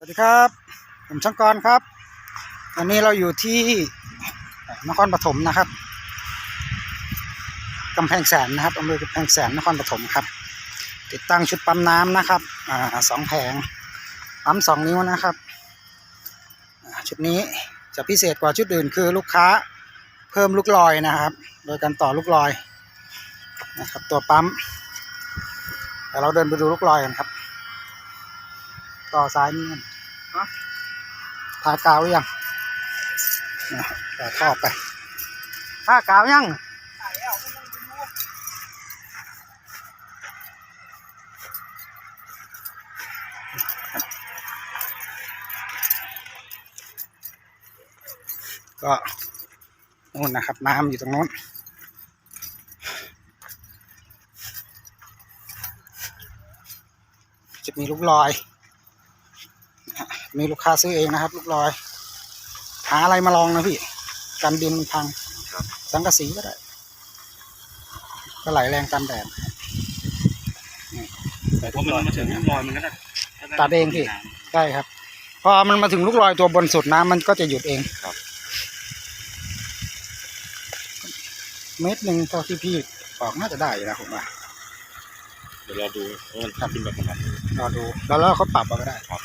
สวัสดีครับ ผมช่างกรครับวันนี้เราอยู่ที่นครปฐมนะครับกำแพงแสนนะครับอำเภอกำแพงแสนนครปฐมครับ ติดตั้งชุดปั๊มน้ำนะครับอ่าสองแผงปั๊มสองนิ้วนะครับชุดนี้จะพิเศษกว่าชุดอื่นคือลูกค้าเพิ่มลูกลอยนะครับ โดยการต่อลูกลอยนะครับ ตัวปั๊มแต่เราเดินไปดูลูกลอยกันครับ ต่อซ้ายนี่ ทากาวหรือยังนะต่อท่อไปทากาวยังก็นู่นนะครับ น้ำอยู่ตรงโน้นจะมีลูกลอย มีลูกค้าซื้อเองนะครับ ลูกลอย หาอะไรมาลองนะพี่ กันดินพังครับสังกะสีก็ได้ ก็ไหลแรงกันแดดนี่ใส่พลูอกมันลอยมาถึงน้ำลอยมันก็จะตัดเองพี่ใช่ครับ พอมันมาถึงลูกลอยตัวบนสุดน้ำมันก็จะหยุดเองครับ เมตรหนึ่งเท่าที่พี่บอกน่าจะได้อยู่นะผมว่าเดี๋ยวเราดูว่ามันขึ้นแบบไหนรอดู แล้วแล้วเขาปรับเอาก็ได้ครับ